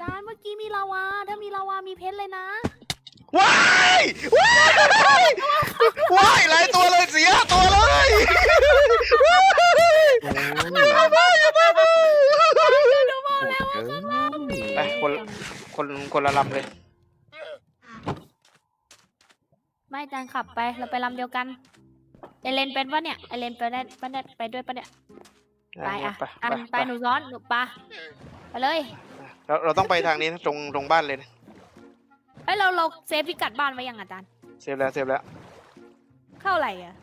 จานเมื่อกี้มีลาวา ถ้ามีลาวามีเพชรเลยนะ ว้ายว้ายว้ายหลายตัวเลยเสียตัวเลยดูบอกแล้วว่าข้างล่างมีไปคนคนคนละลำเลย ไม่จานขับไป เราไปลำเดียวกันไอเลนเป็นปะเนี่ยไอเลนไปได้ปะเนี่ยไปด้วยปะเนี่ย ไปอะไปอันไปไปหนูซ้อนหนูปะไปเลย เราเราต้องไปทางนี้นะตรงตรงบ้านเลยนะเอ้ยเราเราเซฟพิกัดบ้านไว้ยังอาจารย์เซฟแล้วเซฟแล้ว เท่าไหร่อะ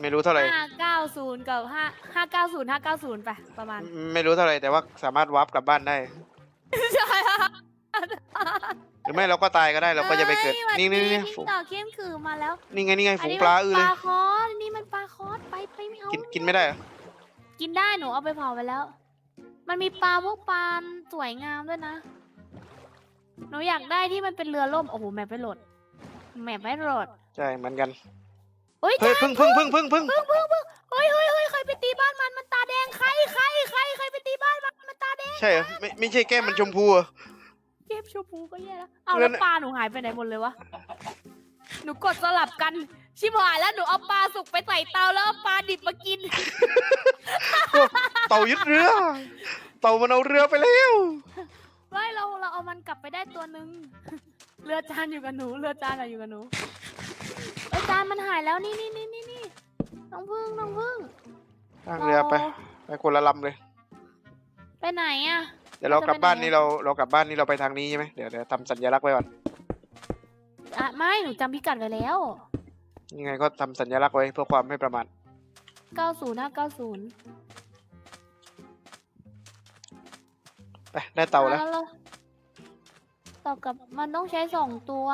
ไม่รู้เท่าไหร่ ห้าเก้าศูนย์กับห้าห้าเก้าศูนย์ห้าเก้าศูนย์ไปประมาณ ไม่รู้เท่าไหร่แต่ว่าสามารถวาร์ปกลับบ้านได้ ใช่ค่ะหรือไม่เราก็ตายก็ได้เราก็จะไปเกิดอ้ยนี่นี่นี่หวัดดีฝูงต่อเข้มคือมาแล้วนี่ไงนี่ไงอันฝูงนี้ปลามันอื้อปเลยลาคอสนี่มันปลาคอสไปไปไม่เอากินกินไม่ได้เหรอกินได้หนูเอาไปเผาไปแล้ว มันมีปลาพวกปลาสวยงามด้วยนะ หนูอยากได้ที่มันเป็นเรือล่ม โอ้โห แมปไม่โหลด แมปไม่โหลดใช่เหมือนกัน เฮ้ยเฮ้ยจ้าพึ่งพึ่งพึ่งพึ่งพึ่งพึ่งพึ่งพึ่งเฮ้ยเฮ้ยเฮ้ยใครไปตีบ้านมัน มันตาแดง ใคร ใคร ใคร ใครไปตีบ้านมัน มันตาแดง ใช่เหรอไม่ไม่ใช่แก้มมันชมพูเหรอ เก็บชมพูก็แย่แล้วเอางั้แล้วนปลาหนูหายไปไหนหมดเลยวะ หนูกดสลับกัน ชิบหายแล้วหนูเอาปลาสุกไปใส่เตาแล้วเอาปลาดิบมากิน เต่ายึดเรือ เต่ามันเอาเรือไปแล้ว ไม่เราเราเอามันกลับไปได้ตัวหนึ่งเรือจานอยู่กับหนู เรือจานอะอยู่กับหนูเอยจานมันหายแล้วนี่นี่นี่นี่นี่น้องพึ่งน้องพึ่งนั่งเรือไปไปคนละลำเลย ไปไหนอะ เดี๋ยวเราเราจะกลับบ้านไปไหนนี่เราเรากลับบ้านนี่เราไปทางนี้ใช่ไหมเดี๋ยวเดี๋ยวทำสัญลักษณ์ไว้ก่อน อะไม่หนูจำพิกัดไว้แล้ว ยังไงก็ทำสัญลักษณ์ไว้เพื่อความไม่ประมาท 90 590ไปได้เต่าแล้วเราเต่ากับมันต้องใช้สองตัว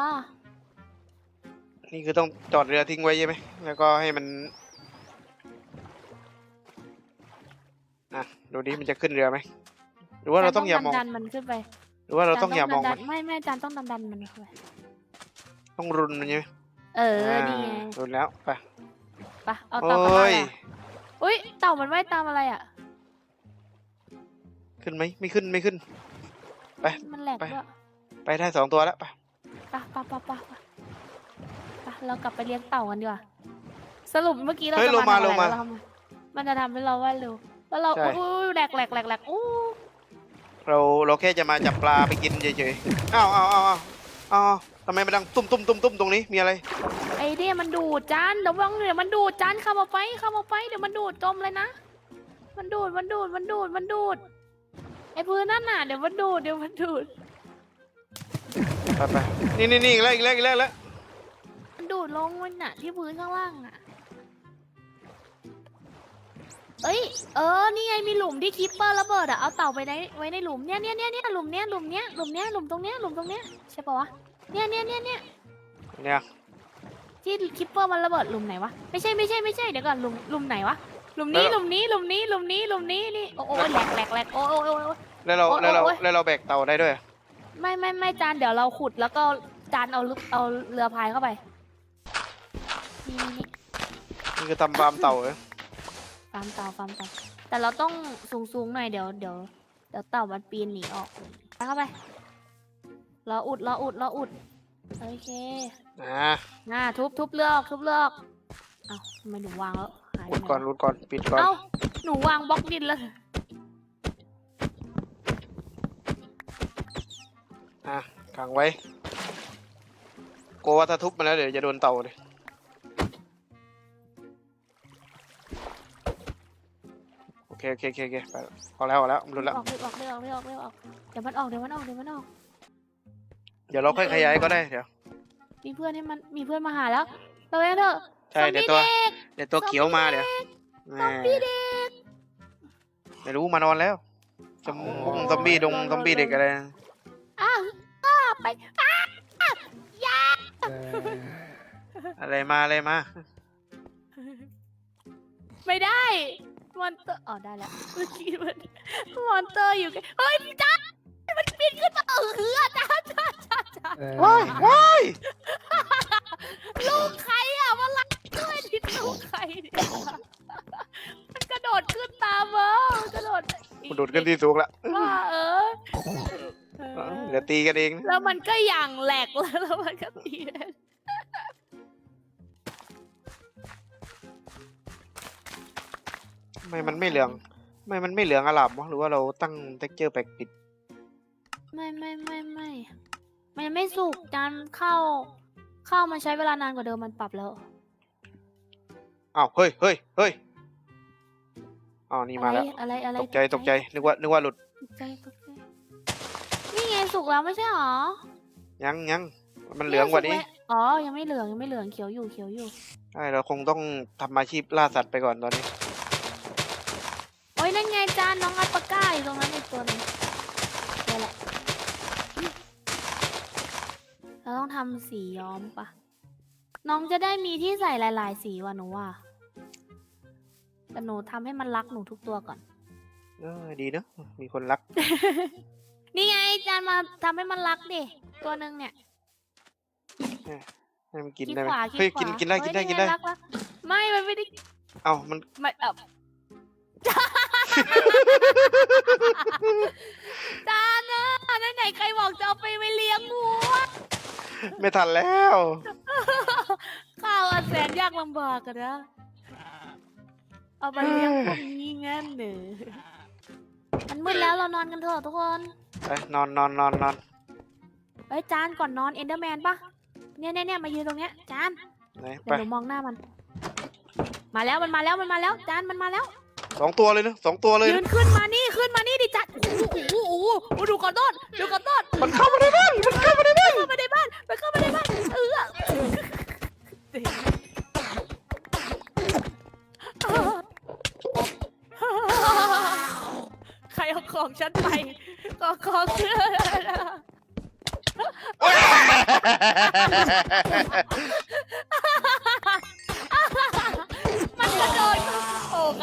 นี่คือต้องจอดเรือทิ้งไว้ใช่ไหม แล้วก็ให้มัน อะ ดูดิมันจะขึ้นเรือไหม หรือว่าเราต้องอย่ามอง ดันๆมันขึ้นไปหรือว่าเราต้องอย่ามองดัมันนๆไม่ไม่จานต้องดันดันๆมันเข้าไปต้องรุนมันใช่ไหมเออดีไงรุนแล้ว ไป ไปเอาโอเต่ากลับบ้า้นยอะอุ้ยเต่ามันว่ายตามอะไรอะ ขึ้นไหมไม่ขึ้นไม่ขึ้นไปมันแหลกไป ด้วยไปได้สองตัวแล้วไปไปไปไปไปไปไปเรากลับไปเลี้ยงเต่ากันดีกว่าสรุปเมื่อกี้เราเฮ้ยจะโลมามาทำโลอะไรมาเราทำไมมันจะทำให้เราว่าเร็วแล้วเราใช่อู้แหลกแหลกแหลกแหลกอู้เราเราแค่จะมาจับปลาไปกินเฉยๆอ้าวอ้าวอ้าวอ้าวอ้าว ทำไมมันดังตุ้มตุ้มตุ้มตุ้มตรงนี้มีอะไร ไอเนี่ยมันดูดจานเดี๋ยววังเดี๋ยวมันดูดจานเข้ามาไปเข้ามาไปเดี๋ยวมันดูดจมเลยนะ มันดูดมันดูดมันดูดมันดูด ไอพื้นนั่นน่ะเดี๋ยวมันดูดเดี๋ยวมันดูด ไปไปนี่นี่นี่อีกแล้วอีกแล้วอีกแล้วอีกแล้วมันดูดลงมันน่ะ ที่พื้นข้างล่างอะ เอ้ย เออ นี่ไงมีหลุมที่คิปเปอร์ระเบิดอะเอาเต่าไปในไว้ในหลุมเนี่ยเนี่ยเนี่ยเนี่ยหลุมเนี้ยหลุมเนี้ยหลุมเนี้ยหลุมตรงเนี้ยหลุมตรงเนี้ยใช่ปะวะ เนี่ยเนี่ยเนี่ยเนี่ยเนี่ยที่คิปเปอร์มันระเบิดหลุมไหนวะไม่ใช่ไม่ใช่ไม่ใช่เดี๋ยวก่อนหลุมหลุมไหนวะหลุมนี้หลุมนี้หลุมนี้หลุมนี้หลุมนี้นี่โอ้โอ้ยแหลกแหลกแหลกโอ้โอ้โอ้โอ้แล้วเราโอ๊ยแล้วเราโอ๊ยแล้วเราแบกเต่าได้ด้วย ไม่ไม่ไม่จานเดี๋ยวเราขุดแล้วก็จานเอาลึกเอาเรือพายเข้าไปนี่นี่นี่นี่คือทำฟาร์มเต่าเหรอฟาร์มเต่าฟาร์มเต่าแต่เราต้องสูงสูงๆหน่อยเดี๋ยวเดี๋ยวเดี๋ยวเต่ามันปีนหนีออกไปเข้าไป รออุดรออุดรออุด โอเคอ่าน่าทุบทุบเลือออกทุบเลือออกเอ้าทำไมหนูวางแล้วหายรูไปดไหนก่อนวะรูดก่อนปิดก่อน เอ้าหนูวางบล็อกดินแล้วอะขังไว้กลัวว่าถ้าทุบมาแล้วเดี๋ยวจะโดนเต่าเลยโอเคโอเคโอเคโอเคไปพอแล้วพอแล้วรุดแล้วออกเร็วออกเร็วออกเร็วออกเร็วออกเดี๋ยวมันออกเดี๋ยวมันออกเดี๋ยวมันออก เดี๋ยวเราค่อยขยายก็ได้เดี๋ยว มีเพื่อนให้มันมีเพื่อนมาหาแล้วเราเองเถอะใช่ซอมเดี๋ยวบี้ตัว เด็กเดี๋ยวตัวเขียวมาเดี๋ยวซอมบี้แหมเด็กไม่รู้มานอนแล้วซอมบงซอมบี้ดงซอมบี้เด็กอะไรนะอ้าวอ้าวไปอ้าวอยาอะไรมาอะไรมา ไม่ได้มอนเตอร์อ๋อได้แล้วเมื่อกี้มันมอนเตอร์อยู่ใกล้เฮ้ยจ้ามันบินขึ้นมาเออเหือจ้าจ้าจ้า จ้าว้ายว้ายลูกใครอะมาลักด้วยดิลูกใครเนี่ยมันกระโดดขึ้นตามมามันกระโดดกูดูดขึ้นที่สูงละว่าเออเออเดี๋ยวตีกันเองนะแล้วมันก็อย่างแหลกแล้วแล้วมันก็ตีได้ทำไมมันไม่เหลืองทำไมมันไม่เหลืองอลามวะหรือว่าเราตั้งเท็กเจอร์แปลกปิด ไม่ไม่ไม่ไม่ มันยังไม่สุกจานเข้าเข้ามันใช้เวลานานกว่าเดิมมันปรับแล้วอ้าวเฮ้ยเฮ้ยเฮ้ยอ๋อนี่มาแล้ว อะไรอะไรตกใจตกใจนึกว่านึกว่าหลุดตกใจตกใจนี่ไงสุกแล้วไม่ใช่หรอยังยังมันเหลืองกว่านี้สุไอ๋อ ยังไม่เหลืองยังไม่เหลืองเขียวอยู่เขียวอยู่ใช่เราคงต้องทำอาชีพล่าสัตว์ไปก่อนตอนนี้ โอ้ยนั่นไงจานน้องอัลปาก้าอยู่ตรงนั้นอีกตัวหนึงนี่แหละ เราต้องทำสีย้อมปะน้องจะได้มีที่ใส่หลาย ๆ สีว่ะหนูว่าแต่หนูทำให้มันรักหนูทุกตัวก่อน เออดีเนอะมีคนรัก นี่ไงจานมาทำให้มันรักดิตัวหนึ่งเนี่ยให้มันกินขี้ได้ไหมขวาเฮ้ยขี้กินขวากินได้กินได้เฮ้ยกินได้รักรักไม่ มันไม่ได้เอ้ามันไม่เออจานนะนั่นไหนใครบอกจะเอาไปไปเลี้ยงวัว ไม่ทันแล้ว ข้าวอันแสนยากลำบากอะนะ เอาไปเลี้ยงพวกนี้งั้นเนอะมันมืดแล้วเรานอนกันเถอะทุกคนไปนอนนอนนอนนอนเอ้ยจานก่อนนอนเอนเดอร์แมนปะเนี่ยเนี่ยเนี่ยมายืนตรงเนี้ยจานไหนเดี๋ไปยวหนูมองหน้ามัน มาแล้วมันมาแล้วมันมาแล้วจานมันมาแล้ว สองตัวเลยนะสองตัวเลยยืนะนขึ้นมานี่ขึ้นมานี่ดิจานโอ้โหโอ้โห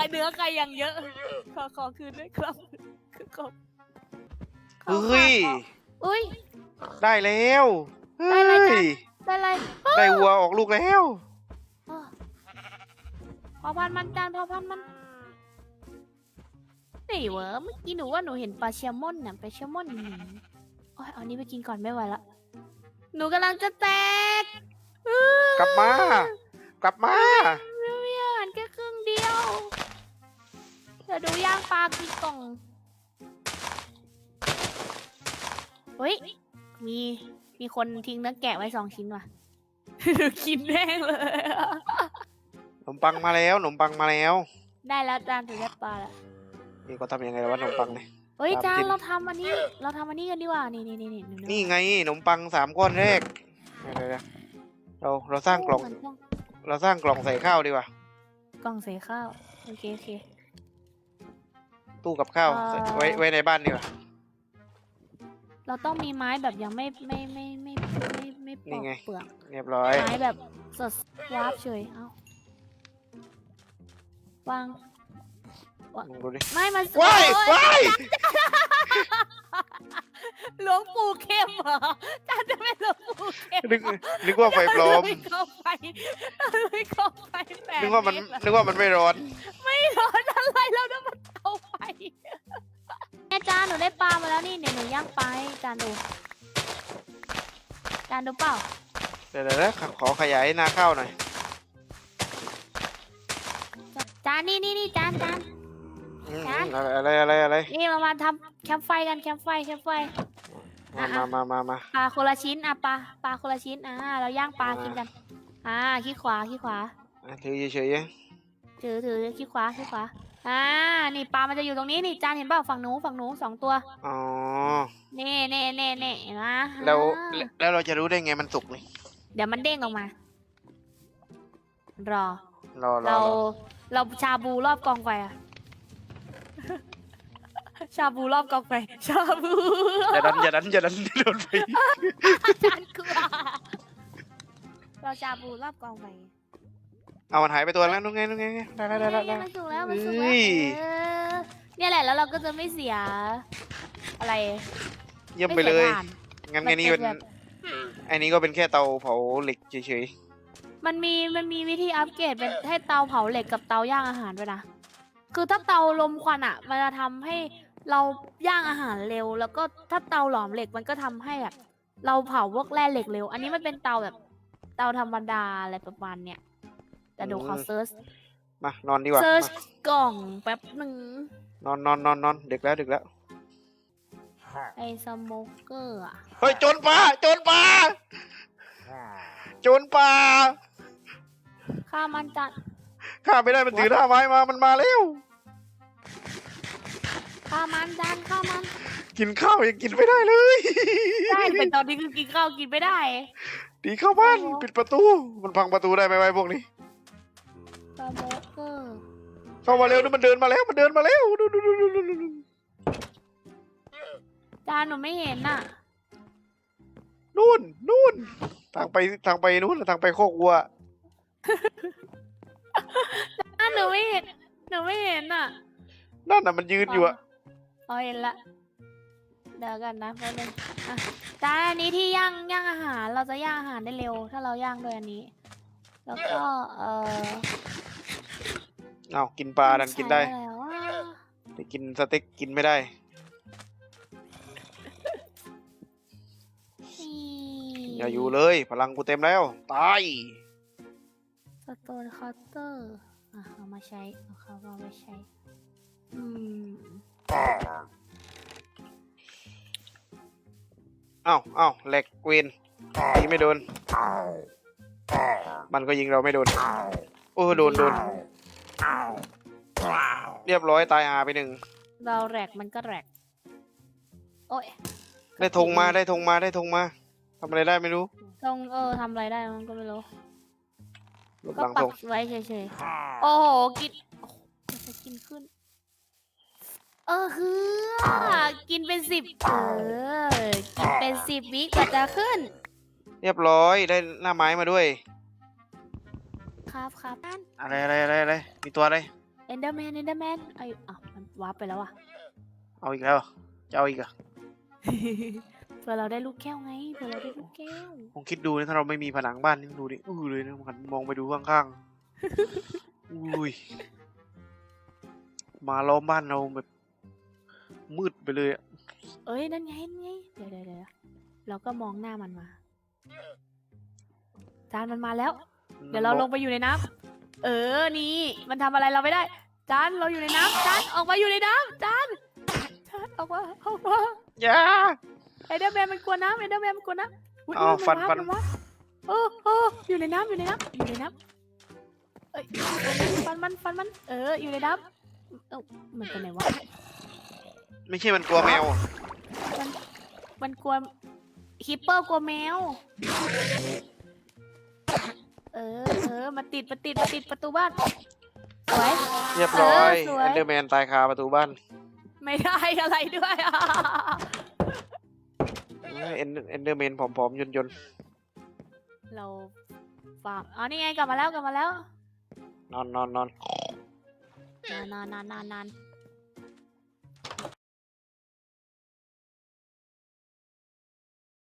โอ้ใครเนื้อใครยังเยอะ ขอขอคืนด้วยครับคือขอขอเฮ้ย อุ้ย ได้แล้วเฮ้ได้อะไรจ๊ะ ยได้ไรได้วัวออกลูกแล้วเออพอพันมันจานพอพันมันนี่เหวอเมื่อกี้หนูว่าหนูเห็นปลาแซลมอนน่ะปลาแซลมอนหนีโอ้ยเอานี้ไปกินก่อนไม่ไหวละ หนูกำลังจะแตกอื้อกลับมา กลับมา ดี๋ยวดูย่างปลากี่กล่องเฮ้ย มีมีคนทิ้งเนื้อแกะไว้สองชิ้นว่ะ กินแม่งเลยอะขนมปังมาแล้วขนมปังมาแล้ว ได้แล้วจานถึงได้ปลาแล้วนี่ก็ทำยังไงวะขนมปังเนี่ย เฮ้ยตามจานกินเราทำอันนี้ เราทำอันนี้กันดีกว่า นี่นี่นี่นี่นี่ไงขนมปังสามก้อนแรกเดี๋ยวๆๆเราเราสร้างกล่องเหมืนพวเราสร้างกล่องใส่ข้าวดีกว่า กล่องใส่ข้าว โอเคโอเค ตู้กับข้าวเอ่อใส่ไว้ไว้ในบ้านดีกว่าเราต้องมีไม้แบบยังไม่ไม่ไม่ไม่ไม่ไม่ไม่ปนี่อกไง เปลือกเรียบร้อย ไม้แบบสดวาร์ปเฉยเอ้าวางลองดูดิไม่มันว้ายโอ๊ว้ายหลวงปู่เข้มเหรอจานจะเป็นหลวงปู่เข้มนึกนึกว่าไฟปลอม ไม่เข้าไปไม่เข้าไปแปดนึกว่ามันเตรอะนึกว่ามันไม่ร้อน ไม่ร้อนอะไรแล้วนะมันเข้าไป แม่จานหนูได้ปลามาแล้วนี่เดี๋ยวหนูย่างปลาให้จานดู จานดูเปล่า เดี๋ยวๆนะขอขยายนาข้าวหน่อย จานนี่นี่นี่จานจาน อืมฮะอะไรอะไรอะไรนี่เรามาทำแคมป์ไฟกันแคมป์ไฟแคมป์ไฟ มาอะมามามามาปลาคนละชิ้นอะปลาปลาคนละชิ้นอ่าเราย่างปลาอ่ากินกัน อ่าขี้ขวาขี้ขวา อะถือเฉยๆนะถือถือขี้ขวาขี้ขวา อ่า นี่ปลา มันจะอยู่ตรงนี้ นี่จานเห็นเปล่าฝั่งหนูฝั่งหนูสองตัว อ๋อ นี่นี่นี่นี่เห็นไหมแล้วอ่าแล้วเราจะรู้ได้ไงมันสุกนี่เดี๋ยวมันเด้งออกมา รอ รอรอเรา รอเราชาบูรอบกองไฟอะ ชาบูรอบกองไฟ ชาบู อย่าดันอย่าดันอย่าดันโดนไฟจานกลัวเราชาบูรอบกองไฟ เอามันหายไปตัวแล้วนู่นไงนู่นไงได้ได้ได้ได้เนี่ยได้ มันสุกแล้วมันสุกเฮ้แล้วย เออเนี่ยแหละแล้วเราก็จะไม่เสีย อะไรเยี่ยมไปเลย ม่สีถ่านงั้นมัไงนนี่เป็เป็นนแบบไอ้นี้ก็เป็นแค่เตาเผาเหล็กเฉยมันมีมันมีวิธีอัปเกรดเป็นให้เตาเผาเหล็กกับเตาย่างอาหารด้วยนะ คือถ้าเตาลมควันอะ มันจะทำให้เราย่างอาหารเร็ว แล้วก็ถ้าเตาหลอมเหล็กมันก็ทำให้แบบเราเผาพวกแร่เหล็กเร็ว อันนี้มันเป็นเตาแบบ เตาธรรมดาอะไรประมาณเนี้ย แต่เดี๋ยวขอเซิร์ชมานอนดีกว่าเซิร์ชมากล่องแป๊บหนึ่งนอนนอนนอนนอนดึกแล้วดึกแล้ว ไอสโมเกอร์อะเฮ้ยโจรป่าโจรป่าโจรป่าข้ามันจัดข้าไม่ได้มันถือท่าไม้มามันมาแล้วข้ามันจานข้ามันกินข้าวยังกินไม่ได้เลยใช่เป็นตอนนี้คือกินข้าวกินไม่ได้ดีเข้าบ้านโอ้โหปิดประตู มันพังประตูได้ไหมไว้พวกนี้ส โมเกอร์เข้ามาเร็วนี่มันเดินมาแล้วมันเดินมาแล้วดูดูดูดูดูดูจานหนูไม่เห็นน่ะนู่นนู่นทางไปทางไปนู่นทางไปโคกวัวจานหนูไม่เห็นหนูไม่เห็นน่ะนั่นน่ะมันยืนอยู่อะอ๋อเห็นละเดี๋ยวกันนะแป๊บนึงอะจานอันนี้ที่ย่างย่างอาหารเราจะย่างอาหารได้เร็ว ถ้าเราย่างด้วยอันนี้ แล้วก็เออ อากินปลาดันกินได้ใช้แล้วอะแต่กินสเต็กกินไม่ได้ นี่อย่าอยู่เลยพลังกูเต็มแล้ว ตาย สโตนคัตเตอร์อะเอามาใช้เอาเขาเอามาใช้ อืมเอ้าเอ้าแหลกเกวนยิงไม่โดน มันก็ยิงเราไม่โดน โอ้โดนโดน เรียบร้อยตายอาไปหนึ่งเราแรกมันก็แรกโอ้ยได้ธงมาได้ธงมาได้ธงมาทำอะไรได้ไม่รู้ตรงเออทำอะไรได้มันก็ไม่รู้หลบก็หลังปัธกงไว้เฉยๆ โอ้โห กินโอ้โหจะกินขึ้น เออคือกินเป็นสิบเออ กินเป็นสิบวิกว่าจะขึ้น เรียบร้อยได้หน้าไม้มาด้วย ครับครับนั่นอะไรอะไรอะไรอะไรมีตัวอะไรเอนเดอร์แมนเอนเดอร์แมนไอ้อะมันวาร์ปไปแล้วอะ เอาอีกแล้วเหรอจะเอาอีกเหรอะเผื่อเราได้ลูกแก้วไงเผื่อเราได้ลูกแก้วลองคิดดูนะถ้าเราไม่มีผนังบ้านนี่ดูดิอู้เลยนะหันมองไปดูข้างๆ อุ้ยมาล้อมบ้านเราแบบ มืดไปเลยอะเอ้ยนั่นไงนั่นไงเดี๋ยวเดี๋ยวเดี๋ยวเราก็มองหน้ามันมา จานมันมาแล้ว เดี๋ยวเราลงไปอยู่ในน้ำเออ นี่ มันทำอะไรเราไม่ได้ จาน เราอยู่ในน้ำจาน ออกมาอยู่ในน้ำจาน จาน ออกมา ออกมาอย่าไอเดอร์แมนมันกลัวน้ำไอเดอร์แมนมันกลัวน้ำอุ๊ยอ้าวมัฟันวาร์ปฟัน มัวาร์ปเออเอออยู่ในน้ำอยู่ในน้ำอยู่ในน้ำเอ้ยฟันมันฟันมัน เออ อยู่ในน้ำเอ้ามันไปไหนวะ ไม่ใช่มันกลัวแมว มันมันกลัวฮิปเปอร์กลัวแมว เออ เออ มาติดมาติดมาติดประตูบ้านสวย เรียบร้อยเออสวยเอนเดอร์แมนตายคาประตูบ้านไม่ได้อะไรด้วยอะเอนเอนเดอร์แมนผอมๆยนยนเราฝากอ๋อนี่ไงกลับมาแล้วกลับมาแล้วนอนนอนนอนนานนานนานนานนาน